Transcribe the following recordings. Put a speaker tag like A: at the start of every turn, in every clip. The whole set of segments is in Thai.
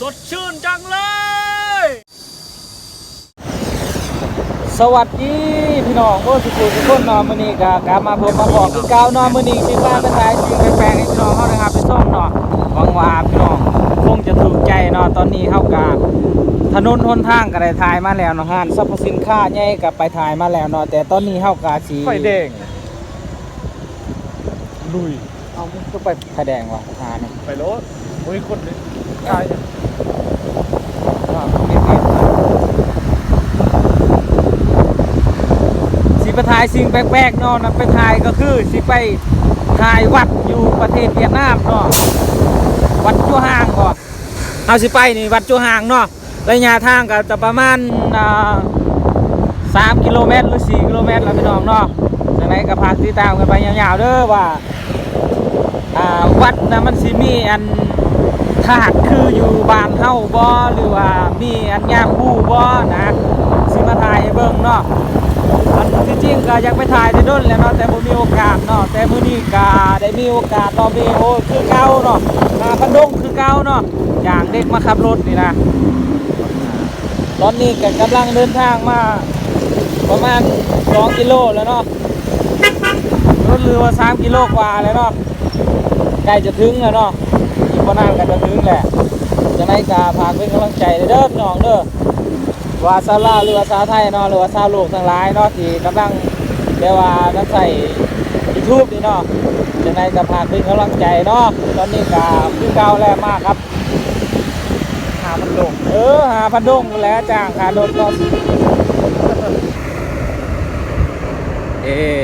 A: สดชื่นจังเลย
B: สวัสดีพี่น้องโอ้สุขุทุกคนเนอนมื้อนี้ก็กลับมาพบมาบอกคือเก่าเนอนมื้อนี้สิว่าไปถ่ายสิ่งแปลกๆให้พี่น้องเฮานะครับไปส่งเนาะหวังว่าพี่น้องคงจะถูกใจเนาะตอนนี้เฮาก็ถนนหนทางก็ได้ถ่ายมาแล้วเนาะห้านสรรพสินค้าใหญ่ก็ไปถ่ายมาแล้วเนาะแต่ตอนนี้เฮาก็สิ
A: ไฟแดงลุย
B: เอามันก็ไปไฟแดงว่ะหาเนี่ย
A: ไปรถ โอ้ยคนเลยตาย
B: ก็เงียบๆนะสิไปถ่ายสิ่งแปลกๆเนาะนะไปถ่ายก็คือสิไปถ่ายวัดอยู่ประเทศเวียดนามเนาะวัดจัวห่างก่อนเอาสิไปนี่วัดจัวห่างเนาะระยะทางก็จะประมาณอ่าสามกิโลเมตรหรือสี่กิโลเมตรแล้วพี่น้องเนาะจังไหนก็พากติดตามกันไปยาวๆเด้อว่าอ่าวัดนะมันสิมีอัน ถาคืออยู่บ้านเฮาบ่หรือว่ามีอันยาคู่บ่นะสิมาถ่ายเบิ่งเนาะอันที่จริงก็อยากไปถ่ายที่ด้นแหล้วเนาะแต่บ่มีโอกาสเนาะแต่มื้อนี้ก็ได้มีโอกาสเนาะมีโอคือเก่าเนาะมาพันดงคือเก่าเนาะอย่างเด็กมาขับรถนี่นะตอนนี้ก็กำลังเดินทางมาประมาณ2กิโลแล้วเนาะรถเรือว่า3กิโลกว่าแล้วเนาะใกล้จะถึงแล้วเนาะ อีกประนานก็จะถึงแหละจะได้กาพากเป็นกำลังใจเด้อพี่น้องเด้อว่าซาลาวหรือว่าซาวไทยเนาะหรือว่าซาวโลกทั้งหลายเนาะที่กำลังเรียกว่านักใส่ยูทูบนี่เนาะจะได้กระพากเป็นกำลังใจเนาะตอนนี้ก็คือเก่าแล้วมากครับ
A: หามันลง
B: เออหาพันดงแล้วจ้างขาโดนก็เออ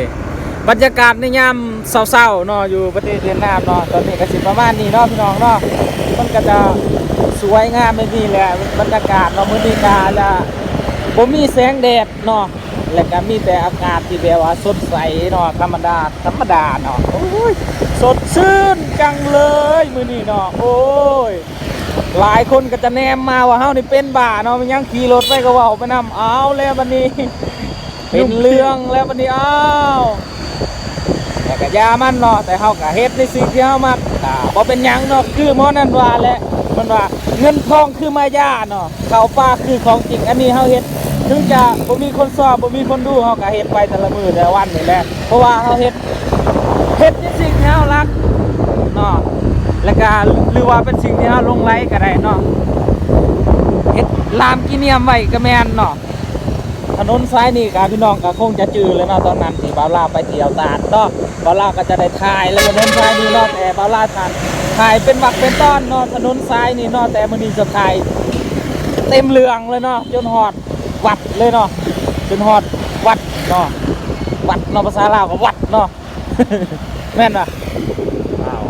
B: บรรยากาศในยามเศร้าๆเนาะอยู่ประเทศเวียดนามเนาะตอนนี้ก็สิประมาณนี้เนาะพี่น้องเนาะมันก็จะสวยงามไม่นี่แหละบรรยากาศเนาะมื้อนี้ก็ละบ่มีแสงแดดเนาะแล้วก็มีแต่อากาศที่แบบว่าสดใสเนาะธรรมดาธรรมดาเนาะโอ้ยสดชื่นจังเลยมื้อนี้เนาะโอ้ยหลายคนก็จะแนมมาว่าเฮานี่เป็นบ้าเนาะมันยังขี่รถไปก็เว่าไปนำเอาแล้วบัดนี้เป็นเรื่องแล้วบัดนี้อ้าว แต่ก็ยามันเนาะแต่เฮาก็เฮ็ดในสิ่งที่เฮามักอ่าบ่เป็นหยังเนาะคือหมอนั่นว่าแหละมันว่าเงินทองคือมายาเนาะเข้าปลาคือของจริงอันนี้เฮาเฮ็ดถึงจะบ่มีคนสอบบ่มีคนดูเฮาก็เฮ็ดไปแต่ละมื้อแต่ละวันนี่แหละเพราะว่าเฮาเฮ็ดเฮ็ดในสิ่งที่เฮารักเนาะแล้วก็หรือว่าเป็นสิ่งที่เราลงไลก็ได้เนาะเฮ็ดลามกิเนียมไว้ก็แม่นเนาะ นนซ้ายนี่ก็พี่น้องก็คงจะจือเลยเนาะตอนนั้นที่บาวลาไปเที่ยวตาดเนาะบาวลาก็จะได้ถ่ายแล้วถนนซ้ายนี่เนาะแต่บาวลาถ่ายถ่ายเป็นวักเป็นตอนเนาะถนนซ้ายนี่เนาะแต่มื้อนี้จะถ่ายเต็มเรืองเลยเนาะจนฮอดวัดเลยเนาะจนฮอดวัดเนาะวัดเนาะภาษาลาวก็วัดเนาะแม่นป่ะ
A: อ้าว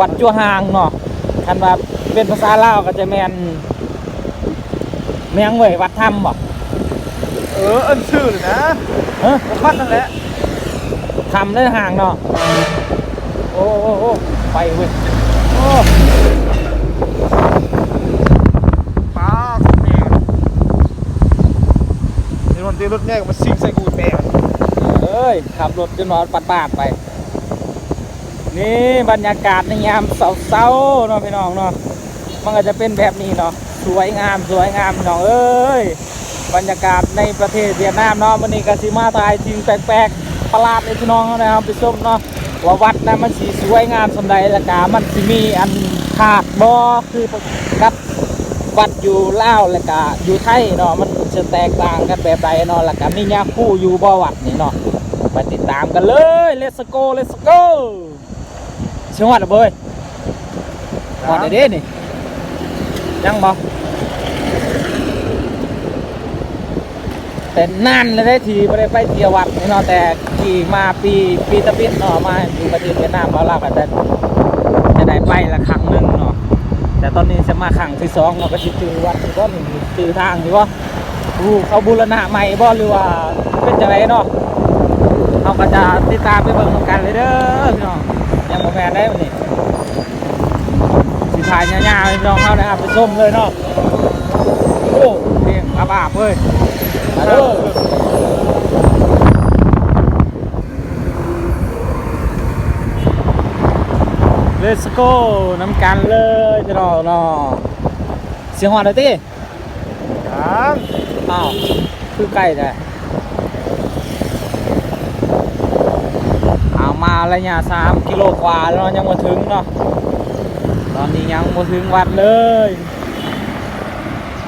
B: วัดจัวหางเนาะคันว่าเป็นภาษาลาวก็จะแมนแมงเว้ยวัดถ้ำบ่
A: เออเอิ้นชื่อเลยนะ
B: เฮ้ย
A: ผมพัดนั่นแหละ
B: ถ้ำเด้อห่างเนาะโอ้โอ้โอ้ไปเว้ยโอ้
A: ป้าสุดเองนี่มันตีรถแง่มาซิงใส่กูแตก
B: เอ้ยขับรถจนนอนปัดบาดไป นี่บรรยากาศในยามเศร้าๆเนาะพี่น้องเนาะมันก็จะเป็นแบบนี้เนาะสวยงามสวยงามพี่น้องเอ้ย บรรยากาศในประเทศเวียดนามเนาะวันนี้ก็สิมาถ่ายทิ้งแปลกๆประหลาดในพี่น้องนะครับไปชมเนาะว่าวัดนะมันสีสวยงามสมใดและกามันสิมีอันขาดบ่คือกับวัดอยู่ลาวและกาอยู่ไทยเนาะมันจะแตกต่างกันแบบใดเนาะและกามียาคู่อยู่บ่วัดนี่เนาะไปติดตามกันเลย let's go let's go เชื่อว่าเบยหอดได้เด้นี่ยังบ่ แต่นานเลยได้ทีไม่ได้ไปเที่ยววัดนี่เนาะแต่ขี่มาปีปีตะปิดเนาะมาอยู่ประเทศเวียดนามเราลากันแต่จะได้ไปละครั้งหนึงเนาะแต่ตอนนี้จะมาครั้งที่สองเราก็สิจือวัดนี่ก็นี่งจือทางนี่ว่าอู้เขาบูรณะใหม่บ่หรือว่าเป็นจังไรเนาะเราก็จะติดตามไปเบิ่งนกันเลยเด้อพี่น้องยังบ่แมนได้วันนี้สิถ่ายยาวๆพี่น้องเขานะครับไปชมเลยเนาะโอ้เพลงอาบาบเว้ย Let's go น้ำกันเลยพี่น้องเนาะเสียงหอดเลยติ
A: ยัง
B: อ้าวคือใกล้ได้เอามาระยะสามกิโลกว่าแล้วเนาะยังมาถึงเนาะตอนนี้ยังมาถึงวัดเลย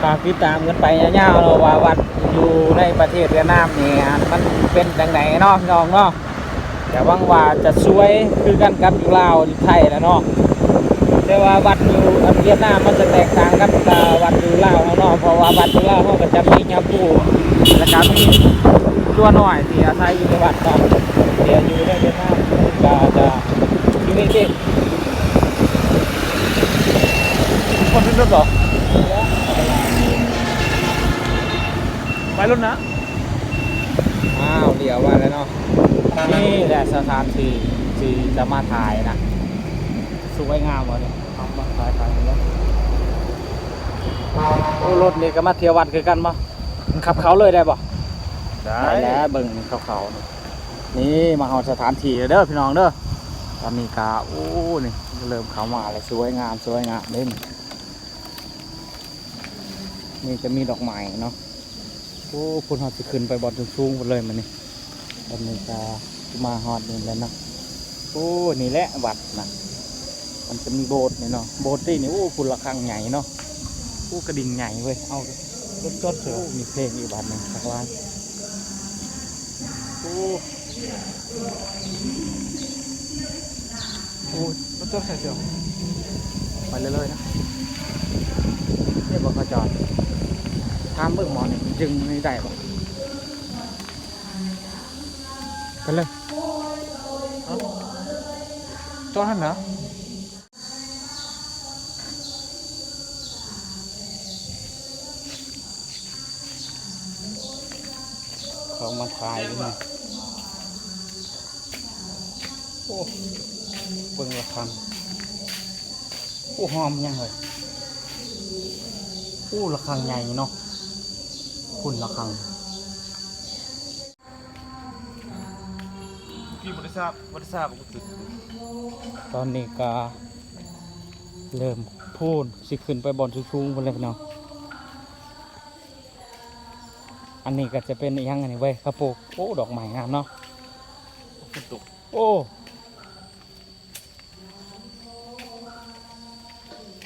B: ฝากติดตามกันไปยาวๆเนาะว่าวัด อยู่ในประเทศเวียดนามนี่มันเป็นจังไหนเนาะน้องเนาะแต่วังว่าจะสวยคือกันกับอยู่ลาวอยู่ไทยแล้วเนาะแต่ว่าวัดอยู่เวียดนามมันจะแตกต่างกับวัดอยู่ลาวเนาะเพราะว่าวัดอยู่ลาวเขาก็จะมีญาปูแล้วก็มีตัวหน่อยที่อาศัยอยู่ในวัดเนาะเดี๋ยวอยู่ในเวียดนามก็จะอยู่ในเด็ก
A: คนขึ้นรถเหรอไป รถนะ
B: อ้าวเดี๋ยวว่าแล้วเนาะนี่แหละสถานที่ที่จะมาถ่ายนะสวยงามวะเนี่ยเอามาถ่ายถ่ายแล้วโอ้รถนี่ก็มาเที่ยววัดคือกันปะมันขับเขาเลยได้ปะ
A: ได้
B: ได้แล้วเบิ่งเขาเขาๆนี่นี่มาเอาสถานที่แล้วเด้อพี่น้องเด้อตอนนี้กาโอ้นี่เริ่มเข้ามาเลยสวยงามสวยงามเล่นนี่จะมีดอกไม้เนาะโอ้คุณฮอดจะขึ้นไปบอลสูงๆหมดเลยมันนี่ตอนนี้กามาฮอดนี่แล้วนะโอ้นี่แหละวัดนะมันจะมีโบสถ์นี่เนาะโบสถ์ที่นี่โอ้คุณระฆังใหญ่เนาะโอ้กระดิ่งใหญ่เว้ยเอารถจดเถอะมีเพลงอีกบัดหนึ่งสักล้านโอ้
A: โอ้รถจอดใส่เสียว
B: ไปเรื่อยๆนะเรียกว่าขาจอ ดทามเบิ่งหมอนี่จึงไม่ได้บ่ไปเลย
A: จอดหันเนะ
B: เขามาถ่ายนี่นะโอ้เบิ่งละครังโอ้หอมยังเลยโอ้ละครังใหญ่เนาะ คุณละครัง
A: กี่บริษัทบริษัทผมติด
B: ตอนนี้ก็เริ่มพูนสิขึ้นไปบอลสูงๆไปเลยพี่น้องอันนี้ก็จะเป็นอิหยังอันนี้เว้ยกระโปรงโอ้ดอกไม้งามเนาะ
A: ฝนตก
B: โอ้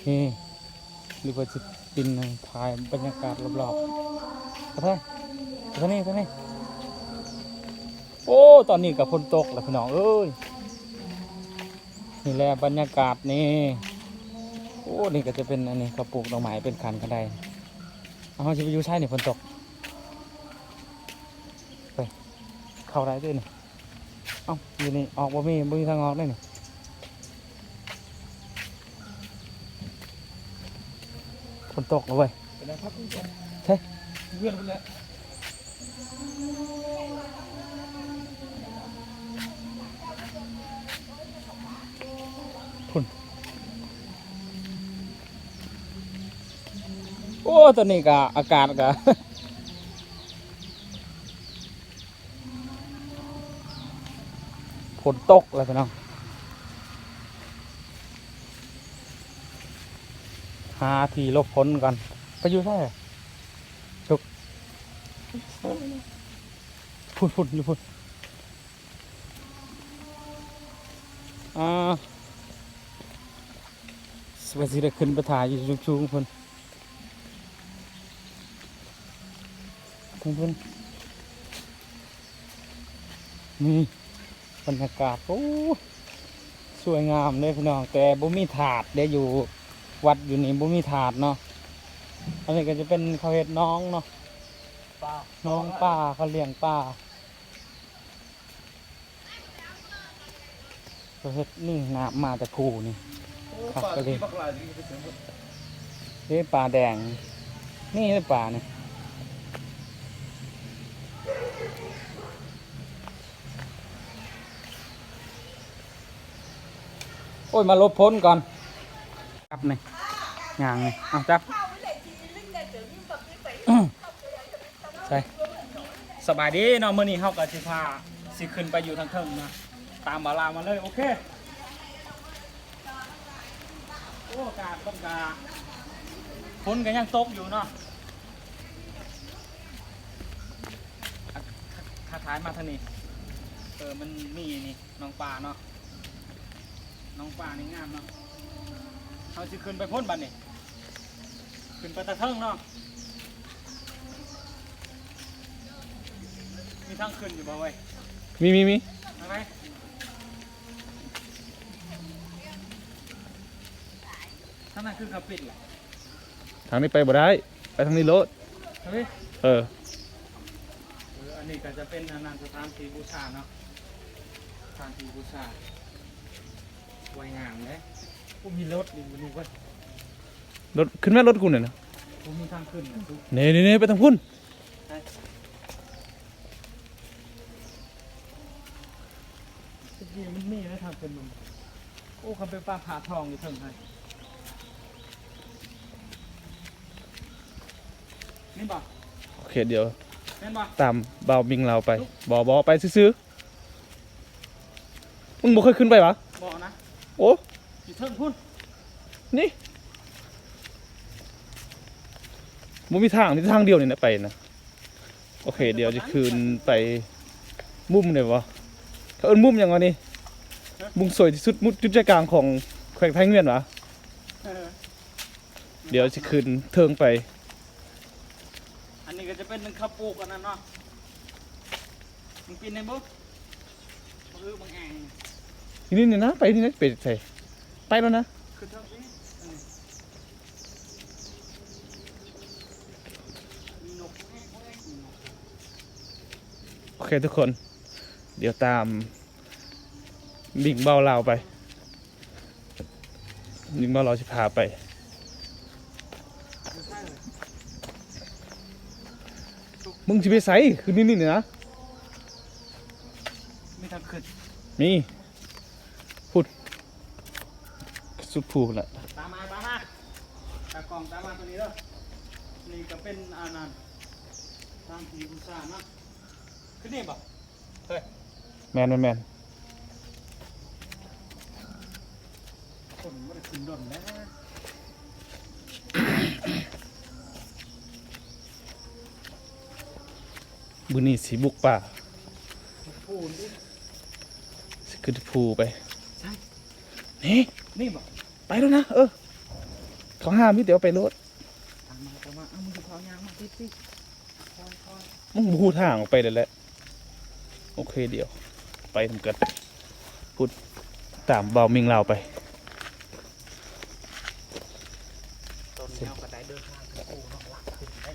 B: นี่หรือว่าจะปินถ่ายบรรยากาศรอบๆก ระเทยกระเทยนี่กระเทยนี่โอ้ ตอนนี้กับฝนตกแล้วพี่น้องเอ้ย นี่แหละบรรยากาศนี่ โอ้ นี่ก็จะเป็นอันนี้กระปลูกดอกไม้เป็นคันกันไดเอาจะไปอยู่ใช่นี่ฝนตก ไป เข้าได้ด้วยนี่เอ้าอยู่นี่ ออกบ่มีบ่มีทางออกได้นี่ฝนตกแล้วเว้ย
A: เรพักคุณจอด
B: เฮ้ย
A: เพื่น
B: โอ้ตัวนี้ก็อากาศก็ฝนตกแล้วพี่น้องหาที่ลบฝนก่อนไปอยู่ใช่ พุ่นพุ่นอยู่พุ่นอ่าสวัสดีได้ขึ้นไปถ่ายอยู่สูงๆพุ่นเพื่อนนี่บรรยากาศโอ้สวยงามเลยพี่น้องแต่บ่มีถาดเดี๋ยวอยู่วัดอยู่นี่บ่มีถาดเนาะอันนี้ก็จะเป็นเขาเห็ดน้องเนาะ
A: ป้า
B: น้องป้าเขาเลี้ยงป้าเขาเห็ดนี่น้ำมาแต่คูนี่ครับก็เลย
A: ปักหลายที่ไปถึง
B: นี่ปลาแดง นี่เลยปลาเนี่ยโอ้ยมาลบพ้นก่อน จับนี่ยางนี่เอาจับ ใช่สบายดีเนาะมื้อนี้เฮาก็สิพาสิขึ้นไปอยู่ทางเทิงนะตามบาลามาเลยโอเคโอากาต้นกาฝนก็ยังตกอยู่เนาะถ้าถ่ายมาทางนี้เออมันมีนี่น้องปลาเนาะน้องปลานี่งามเนาะเขาจะขึ้นไปพ่นบันนี่ขึ้นไปตะเทิงเนาะ มีทางขึ้นอยู่บ่เว้ย
C: มีมีมี
B: ทางไหนทางนั้นคือขับปิดแหละ
C: ทางนี้ไปบ่ได้ ไปทางนี้โลด
B: เฮ้ย
C: เออ
B: เอออันนี้ก็จะเป็นอนนันสถานที่บูชาเนาะสถานที่บูชาสวยงามเลยผมมีรถดิมันนี่เว้ย
C: รถขึ้นแม่รถกูเนี่ยนะ
B: ผมมีทางขึ้นนะทุก
C: เน่เน่เน่ไปทางพุ่
B: น มีนะทางขึ้นมันโอ้คำเป็นปลาผาทองอยู่เถิงไทยนี่บ่
C: โอเคเดี๋ยว
B: แม่นบ่
C: ตามเบามิงเราไปบอบอไปซื้อๆมึงบ่เคยขึ้นไปปะ
B: บอกนะ
C: โอ้
B: อยู่เถิงพุ่น
C: นี่มึงมีทางมีทางเดียวนี่นะไปนะโอเค เดี๋ยวจะคืนไปมุมเลยวะเขาเอิ้นมุมยังวะนี่ มุมสวยที่สุดมุดจุดใจกลางของแขวงไทยเงียนวะ
B: เออ
C: เดี๋ยวจะคืนเทิงไป
B: อันนี้ก็จะเป็นหนึ่งข้าวปลูกอันนั้นเนาะมึงปีนในบุ๊กมือมึงแอง
C: นี่นี่นะไปนี่นะไปใส่ไปแล้วนะ
B: คือเท่านี้อันนี้มีนกแอ๊ะแอ๊ะมีนก
C: โอเคทุกคน เดี๋ยวตาม บิงเบาเราไปบิงเบาเราจะพาไป
B: ไม่ใช่เลย
C: มึงจะไปใส่คือนี่นี่นะ
B: มีทางขึ้น
C: นี่พูดสุดผูแหละ
B: ตามมาตามมาตากล่องตามมาตัวนี้เด้อนี่ก็เป็นอันนั้นตามที่บูชาเนาะขึ้นนี่บ่เฮ้ย
C: แมนแมนแมน
B: คนไม่ได้ขึ้นดนแล้ว
C: บุนี่สีบุกป่า
B: พูนดิ
C: สิขึ้นภูไป
B: ใช่
C: นี่
B: นี่บ่
C: ไปแล้วนะ เออ เขาห้ามนี่เดี๋ยวไปรถ
B: ตามมาตามมาเอามึงดูความยางมาติดติคอยคอย
C: มึงบูทางออกไปเลยแหละโอเคเดี๋ยว ไปทำกันพูดตามเบามิงเราไป
B: ต้นแนวกระไดเดินทางขึ้นปูนอกหลักขึ้นได้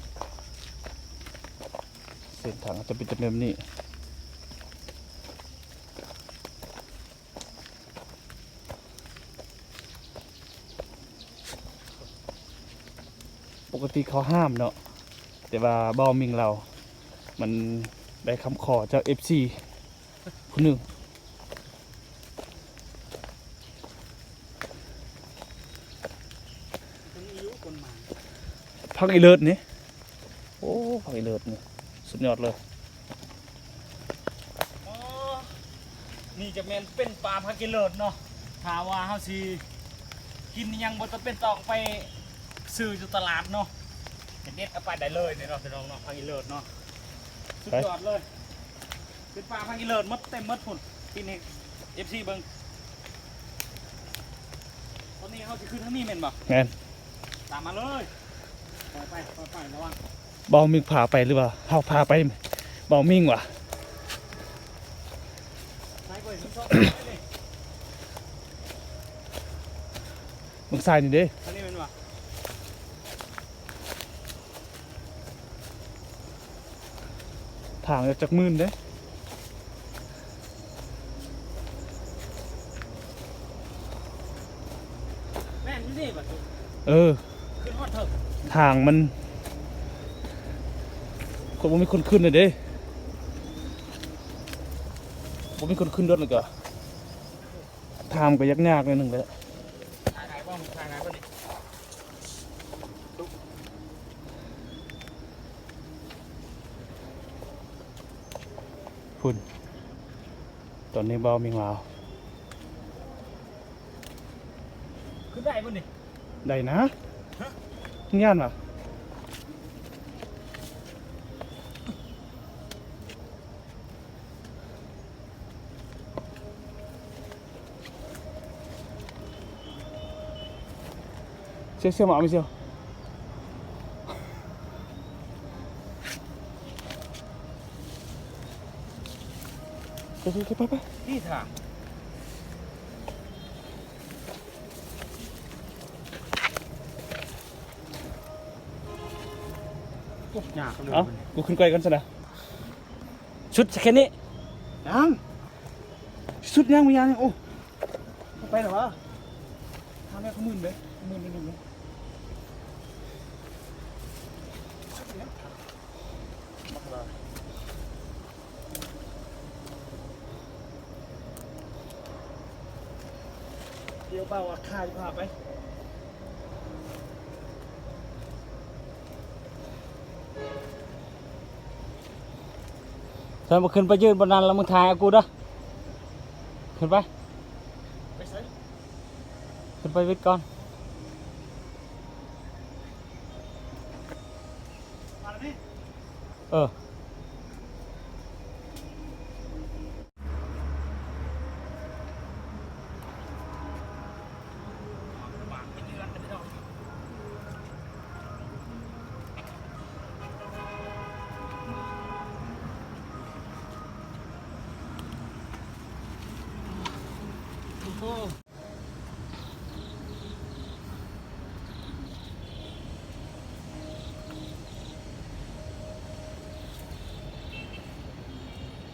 C: เส้นทางจะเป็นแบบนี้ปกติเขาห้ามเนาะแต่ว่าบอมิงเรา มันได้คำขอจาก FC ผู้หนึ่ง
B: ตรงนี้อยุคนหมา
C: พักอีเลิศนี่โอ้พักอีเลิศนี่ สุดยอดเลย
B: อ๋อนี่จะแม่นเป็นปลาพักกิเลิศเนาะถามว่าเฮาสิกินอิหยังบ่ต้องเป็นตองไปซื้ออยู่ตลาดเนาะเด็ดๆเอาไปได้เลยเนี่ยเนาะพี่น้องเนาะพักกิเลิศเนาะสุดยอดเลย เป็นปลาพักกิเลิศหมดเต็มหมดพุ่นกินให้ FC เบิ่งตอนนี้เฮาสิขึ้นทางนี้แม่นบ่
C: แม่น
B: ตามมาเลยปล่อยไปปล่อยไประวัง
C: บอมิงพาไปหรือเปล่าเฮาพาไปบอมิงว่ะ
B: ใช้ก่อยถึงชอบเลย
C: มึงใส่นี่เด้
B: อันนี้เป็นวะ
C: ทางจากมื่นเด้
B: แม่นอยู่นี่บัดนี้
C: เออ
B: ขึ้นฮอดเถอะ
C: ทางมัน คนบ่มีคนขึ้นเลยเด้บ่มีคนขึ้นด้วยเลยก็ทำก็ยากๆเลย
B: หนึ่งเลย
C: คุณตอนนี้เบามีงลาว
B: ขึ้นได้ป่ะนี่
C: ได้นะย่านหรอปไปไป
B: นี่ทาง
A: ยากเลย
C: เอ้ากูขึ้นไกลกันซะ นะ
B: ชุดแค่นี้
C: ยังสุดยังมียังโอ้ไปเหรอวะทางแม่เขามื่นเลยมื่นนิดนึงนะ
B: เดี๋ยวเปล่าว่าข้าจะพาไปฉันมาขึ้นไปยืนบนนั้นแล้วมึงถ่ายเอากูเด้อขึ้นไป
C: ไปใส่
B: ขึ้นไปวิทย์ก่อน
C: มาแล้วนี่
B: เออ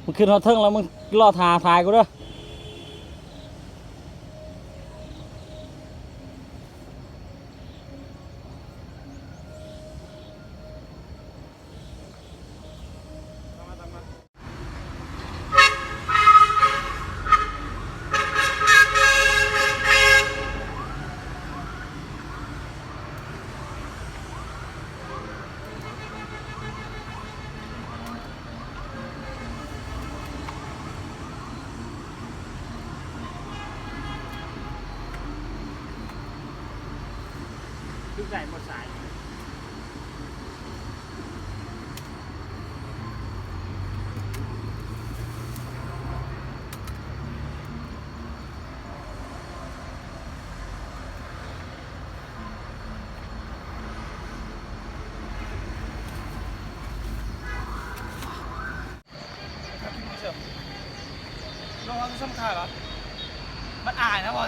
B: มึงขึ้นรถเทิงแล้วมึงล่อทาทายกูเด้อ
C: ดึงใหญ่หมดสาย
A: ลองเอาซ้ำค่าเหรอมันอายนะบอล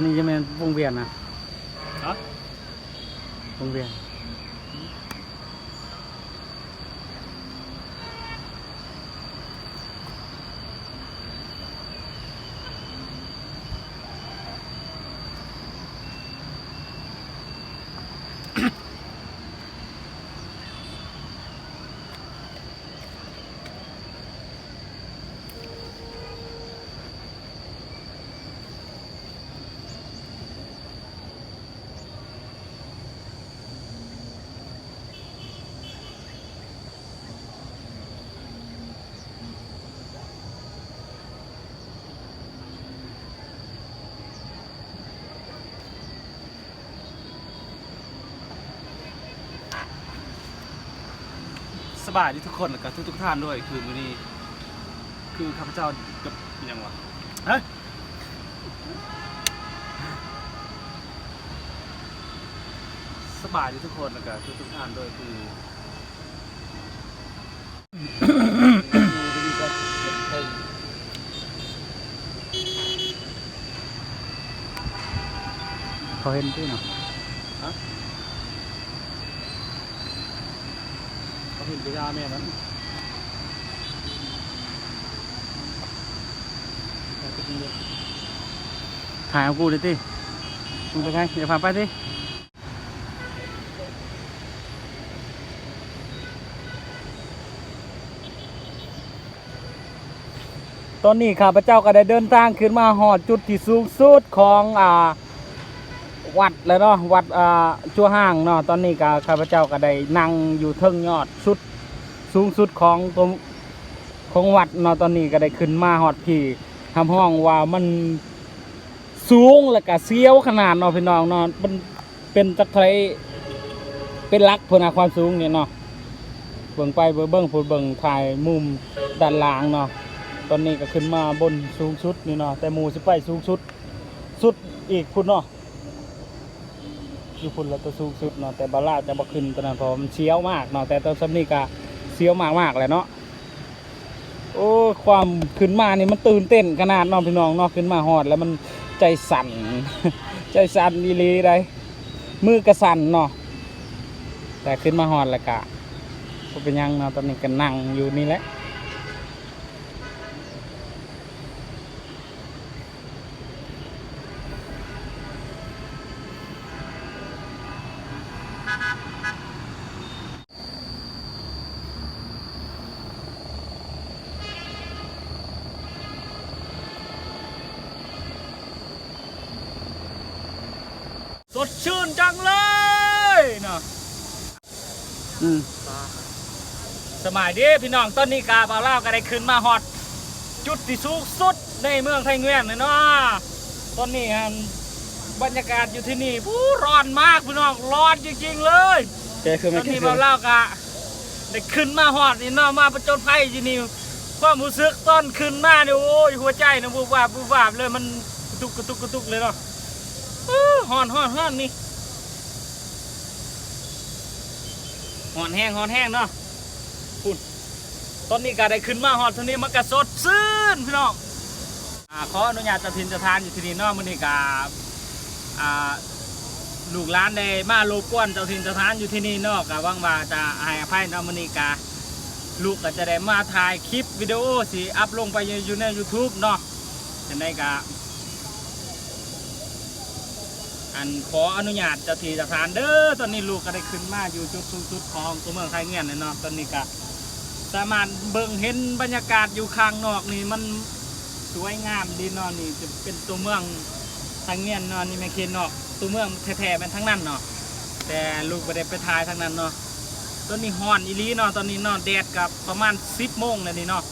B: อันนี้จะเป็นวงเวียนนะ
C: ฮะ
B: วงเวียน
C: สบายดีทุกคนแล้วกับทุกทุกๆท่านด้วย คือมื้อนี้คือข้าพเจ้ากับอิหยังวะฮะสบายดีทุกคนแล้วกับทุกทุกๆท่านด้วยคือ
B: เขาเห็นที่เนาะ
C: ยาแม่นั้น
B: ถ่ายเอากูดิติมึงไปไงเดี๋ยวพาไปดิตอนนี้ข้าพเจ้าก็ได้เดินทางขึ้นมาหอดจุดที่สูงสุดของอ่าวัดแล้วเนาะวัดอ่าชั่วห้างเนาะตอนนี้ก็ข้าพเจ้าก็ได้นั่งอยู่เทิงยอดสุด สูงสุดของตัวของวัดเนาะตอนนี้ก็ได้ขึ้นมาฮอดพี่ทำห้องว่ามันสูงแล้วก็เสียวขนาดเนาะพี่น้องเนาะมันเป็นจักไทยเป็นลักพนาความสูงเนี่ยเนาะเบิ่งไปเบิ่งเบิ่งพูดเบิ่งถ่ายมุมด้านล่างเนาะตอนนี้ก็ขึ้นมาบนสูงสุดนี่เนาะแต่หมู่สิไปสูงสุดสุดอีกพุ่นเนาะอยู่พุ่นแล้วตัวสูงสุดเนาะแต่บาร่าจะบ่ขึ้นตอนนั้นเพราะมันเชี่ยวมากเนาะแต่ตอนซัมนี่ก็ เชียวมากมากเลยเนาะโอ้ความขึ้นมานี่มันตื่นเต้นขนาดเนาะพี่น้องเนาะขึ้นมาหอดแล้วมันใจสั่น ใจสั่นอีเลีได้มือกระสั่นเนาะแต่ขึ้นมาหอดแล้วก็บ่เป็นยังเนาะตอนนี้ก็นั่งอยู่นี่แหละ สดชื่นจังเลยเนาะอืมสมัยดี พี่น้องต้นนี้กาบาวเล่าวก็ได้ขึ้นมาฮอด จุดที่สูงสุดในเมืองไทยเงียนเลยเนาะตอนนี้ฮะบรรยากาศอยู่ที่นี่ผู้ร้อนมากพี่น้องร้อนจริงๆเลย
C: แกคือ
B: ต
C: ไม่
B: อน
C: คิด
B: นี้
C: เล
B: บาวยเล่าวก็ได้ขึ้นมาฮอดนี่เนาะมาประจนภัยที่นี่ความรู้สึกตอนขึ้นมาเนี่ยโอ้ยหัวใจนะบูบวาบบูบวาบเลยมันกระตุกกระตุกกระตุกเลยเนาะอื้อหอนหอนหอนนี่หอนแห้งหอนแห้งเนาะคุณ ตอนนี้ก็ได้ขึ้นมาหอดเท่านี้มันก็สดชื่นพี่น้องอ่าขออนุญาตเจะทินเจะทานอยู่ที่นี่เนาะมื้อนี้ก็อ่าลูกหลานได้มาโลกวนเจ้าทินเจ้าทานอยู่ที่นี่เนาะก็หวังว่าจะให้อภัยเนาะมื้อนี้ก็ลูกก็จะได้มาถ่ายคลิปวิดีโอสิอัพลงไปอยู่ใน YouTube เนาะจะได้ก็อันขออนุญาตเจ้าที่เจ้าทานเด้อตอนนี้ลูกก็ได้ขึ้นมาอยู่จุดสูงสุดของตัวเมืองไทยเงี้ยนเลยเนาะตอนนี้ก็ สามารถเบิ่งเห็นบรรยากาศอยู่ข้างนอกนี่มันสวยงามดีเนาะนี่จะเป็นตัวเมืองไทยเงียนเนาะนี่แม่เคนเนาะตัวเมืองแท้ๆเป็นทั้งนั้นเนาะแต่ลูกไม่ได้ไปถ่ายทั้งนั้นเนาะตอนนี้ฮอนอีลีเนาะตอนนี้เนาะแดดกับประมาณ10โมงเลยนี่เนาะ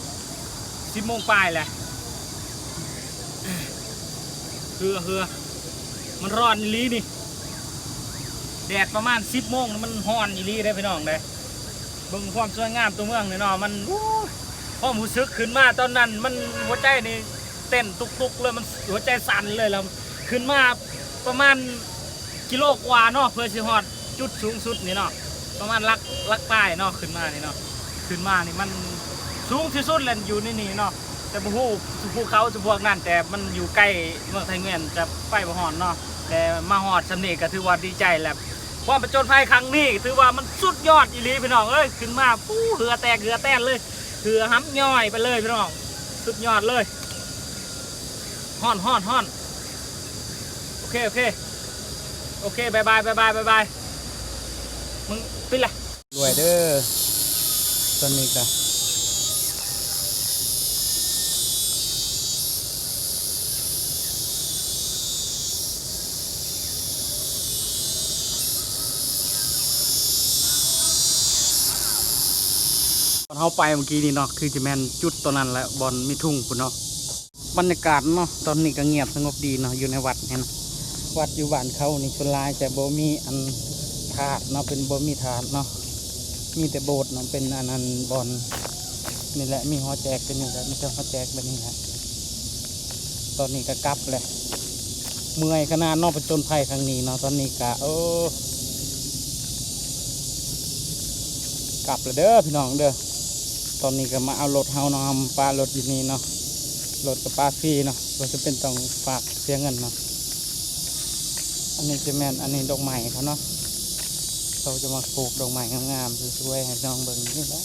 B: 10โมงปลายแหละเฮือเฮือมันร้อนอีลีนี่แดดประมาณสิบโมงมันร้อนอีลีได้อพี่น้องเลย เบิ่งความสวยงามตัวเมืองเนี่ยเนาะมันอู้ความรู้สึกขึ้นมาตอนนั้น มันหัวใจนี่เต้นตุกๆเลยมันหัวใจสั่นเลยแล้วขึ้นมาประมาณกิโลกว่าเนาะเพื่อสิฮอดจุดสูงสุดนี่เนาะประมาณลักลักใต้เนาะขึ้นมานี่เนาะขึ้นมานี่มันสูงที่สุดเลยอยู่ในนี่เนาะแต่บูฮูภูเขาจะพวกนั้นแต่มันอยู่ใกล้เมืองไทยเงียนจะไปบ่ฮอดเนาะแต่มาฮอดสำเนีก็ถือว่าดีใจแหละ ความประจนภัยครั้งนี้ถือว่ามันสุดยอดอีลีพี่น้องเอ้ยขึ้นมาปู้เหือแตกเหือแต้นเลยเหือห้ำย่อยไปเลยพี่น้องสุดยอดเลยฮ่อนฮ่อนฮ่อนโอเคโอเคโอเคบายบายบายบายบายบายมึงปิดละรวยเด้อตอนนี้ก็ต เขาไปเมื่อกี้นี่เนาะคือจะแมนจุดตัวนั้นแหละบอลมีทุ่งคุณเนาะบรรยากาศเนาะตอนนี้ก็เงียบสงบดีเนาะอยู่ในวัดเนี่ยนะวัดอยู่บ้านเขานี่ชนลายจะบ่มีอันถาดเนาะเป็นโบมีถาดเนาะมีแต่โบสถ์เนาะเป็นอันนั้นบอลนี่แหละมีหอแจกเป็นนี่แหละมีแต่หอแจกแบบนี้แหละตอนนี้ก็กลับเลยเมื่อยขนาดนอกประจนภัยครั้งนี้เนาะตอนนี้ก็โอ้กลับเลยเด้อพี่น้องเด้อ ตอนนี้ก็มาเอารถเฮาเนาะเอาปลารถอยู่นี่เนาะรถกับปลาฟรีเนาะเราจะเป็นต้องฝากเสียเงินเนาะอันนี้จะแม่นอันนี้ดอกไม้เขาเนาะเขาจะมาปลูกดอกไม้งามๆสวยๆให้น้องเบิ่งนี่แหละ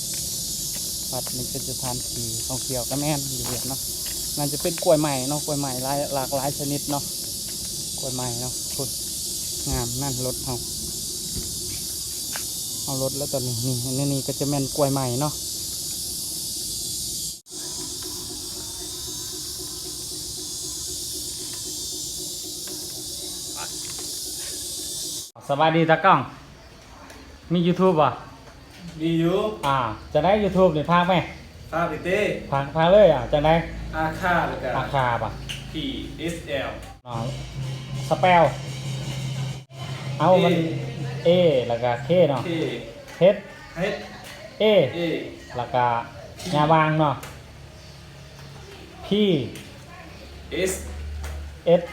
B: วัดนี้เป็นสถานที่ท่องเที่ยวก็แม่นอยู่เนาะนั่นจะเป็นกล้วยใหม่เนาะกล้วยใหม่หลายหลากหลายชนิดเนาะกล้วยใหม่เนาะคุณงามนั่นรถเฮาเอารถแล้วตอนนี้นี่อันนี้นี่ก็จะแม่นกล้วยใหม่เนาะ สวัสดีตากล้อง มี YouTube ป่ะ
C: มีอยู่
B: อ่าจะได้ YouTube นี่พากไหม
C: ฟาบิเต้
B: พากพากเลยอะจะได้
C: อาคาแล้วก็
B: ราคาป่ะ
C: P S L
B: เนาะสเปลเอามัน A แล้วก็ K เนาะ
C: K
B: H
C: H
B: A
C: A
B: แล้วก็ยาวางเนาะ P
C: S
B: S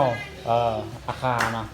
C: L
B: L เอ่ออาคาเนาะ